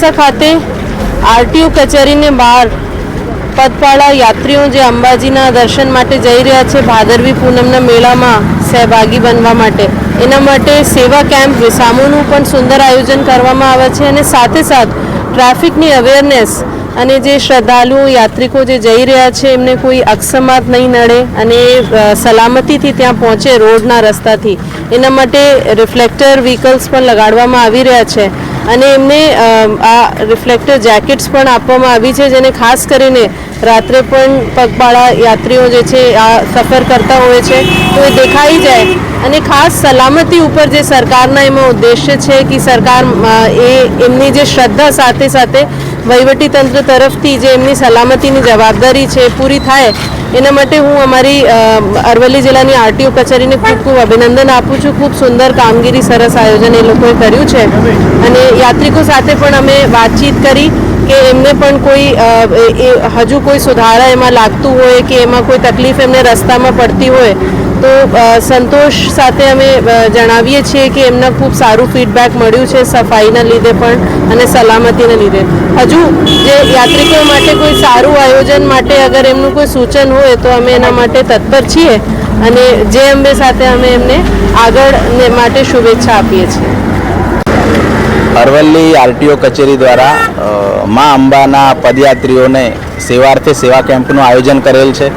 મોડાસા ખાતે આરટીઓ કચેરીને બહાર પદપાળા યાત્રીઓ જે અંબાજીના દર્શન માટે જઈ રહ્યા છે, ભાદરવી પૂનમના મેળામાં સહભાગી બનવા માટે. એના માટે સેવા કેમ્પ, સામોનું પણ સુંદર આયોજન કરવામાં આવે છે અને સાથે સાથ ટ્રાફિકની અવેરનેસ અને જે શ્રદ્ધાળુઓ યાત્રિકો જે જઈ રહ્યા છે, એમને કોઈ અકસ્માત નહીં નડે અને સલામતીથી ત્યાં પહોંચે રોડના રસ્તાથી. એના માટે રિફ્લેક્ટર વ્હીકલ્સ પણ લગાડવામાં આવી રહ્યા છે. અને એમને આ રિફ્લેક્ટર જેકેટ્સ પણ આપવામાં આવી છે, જેને ખાસ કરીને રાત્રે પણ પગપાળા યાત્રીઓ જે છે, આ સફર કરતા હોય છે, તો એ દેખાઈ જાય. અને ખાસ સલામતી ઉપર જે સરકારના એમાં ઉદ્દેશ્ય છે, કે સરકાર એ એમની જે શ્રદ્ધા સાથે સાથે વહીવટી તંત્ર તરફથી જે એમની સલામતીની જવાબદારી છે, પૂરી થાય, એના માટે હું અમારી અરવલ્લી જિલ્લાની આરટીઓ કચેરીને ખૂબ ખૂબ અભિનંદન આપું છું. ખૂબ સુંદર કામગીરી, સરસ આયોજન એ લોકોએ કર્યું છે. અને યાત્રિકો સાથે પણ અમે વાતચીત કરી. કે એમને પણ કોઈ હજુ કોઈ સુધારા એમાં લાગતું હોય કે એમાં કોઈ તકલીફ એમને રસ્તામાં પડતી હોય, તો સંતોષ સાથે અમે જણાવીએ છીએ કે એમને ખૂબ સારું ફીડબેક મળ્યું છે સફાઈના લીધે પણ અને સલામતીના લીધે. હજુ જે યાત્રિકો માટે કોઈ સારું આયોજન માટે અગર એમનું કોઈ સૂચન હોય તો અમે એના માટે તત્પર છીએ અને જે અંબે સાથે અમે એમને આગળ માટે શુભેચ્છા આપીએ છીએ. અરવલ્લી આરટીઓ કચેરી દ્વારા મા અંબાના પદયાત્રીઓને સેવાર્થે સેવા કેમ્પનું આયોજન કરેલ છે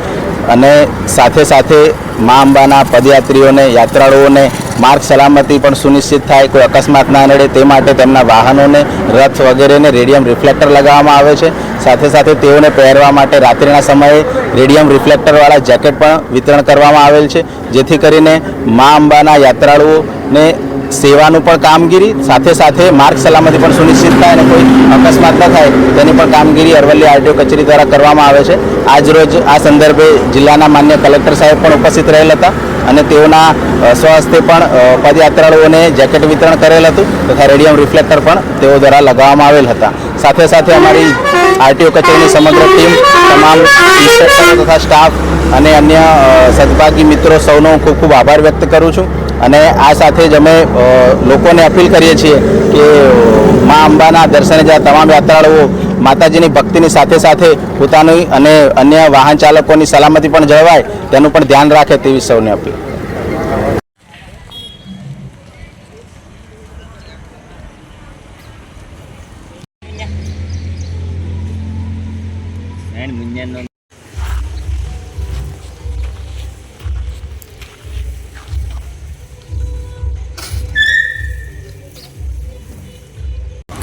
અને સાથે સાથે મા અંબાના પદયાત્રીઓને, યાત્રાળુઓને માર્ગ સલામતી પણ સુનિશ્ચિત થાય, કોઈ અકસ્માત ના નડે તે માટે તેમના વાહનોને રથ વગેરેને રેડિયમ રિફ્લેક્ટર લગાવવામાં આવે છે. સાથે સાથે તેઓને પહેરવા માટે રાત્રિના સમયે રેડિયમ રિફ્લેક્ટરવાળા જેકેટ પણ વિતરણ કરવામાં આવેલ છે. જેથી કરીને મા અંબાના યાત્રાળુઓને સેવાનું પણ કામગીરી, સાથે સાથે માર્ગ સલામતી પણ સુનિશ્ચિત થાય અને કોઈ અકસ્માત ન થાય, તેની પણ કામગીરી અરવલ્લી આરટીઓ કચેરી દ્વારા કરવામાં આવે છે. આજરોજ આ સંદર્ભે જિલ્લાના માન્ય કલેક્ટર સાહેબ પણ ઉપસ્થિત રહેલ હતા અને તેઓના સ્વહસ્તે પણ પદયાત્રાળુઓને જેકેટ વિતરણ કરેલ હતું તથા રેડિયમ રિફ્લેક્ટર પણ તેઓ દ્વારા લગાવવામાં આવેલ હતા. સાથે સાથે અમારી આરટીઓ કચેરીની સમગ્ર ટીમ, તમામ ઇન્સ્પેક્ટરો તથા સ્ટાફ અને અન્ય સદભાગી મિત્રો સૌનો હું ખૂબ ખૂબ આભાર વ્યક્ત કરું છું. અને આ સાથે જ અમે લોકોને અપીલ કરીએ છીએ કે, મા અંબાના દર્શને જ્યાં તમામ યાત્રાળુઓ માતાજીની ભક્તિની સાથે સાથે પોતાની અને અન્ય વાહન ચાલકોની સલામતી પણ જળવાય, તેનું પણ ધ્યાન રાખે તેવી સૌને અપીલ.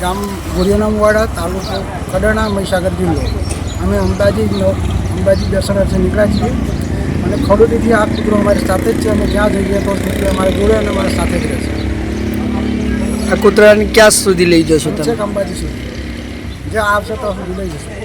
ગામ ગોરિયાનામવાડા તાલુકો કડાણા મહીસાગર જિલ્લો. અમે અંબાજી અંબાજી દર્શનાર્થે નીકળ્યા છીએ. અને ખડોદીથી આ કૂતરો અમારી સાથે જ છે. અને જ્યાં જઈએ તો કૂતરો અમારે જોડે અને અમારા સાથે જ રહેશે આ કૂતરાને ક્યાં સુધી લઈ જશો તમે? અંબાજી સુધી. જ્યાં આવશે ત્યાં સુધી લઈ જશે.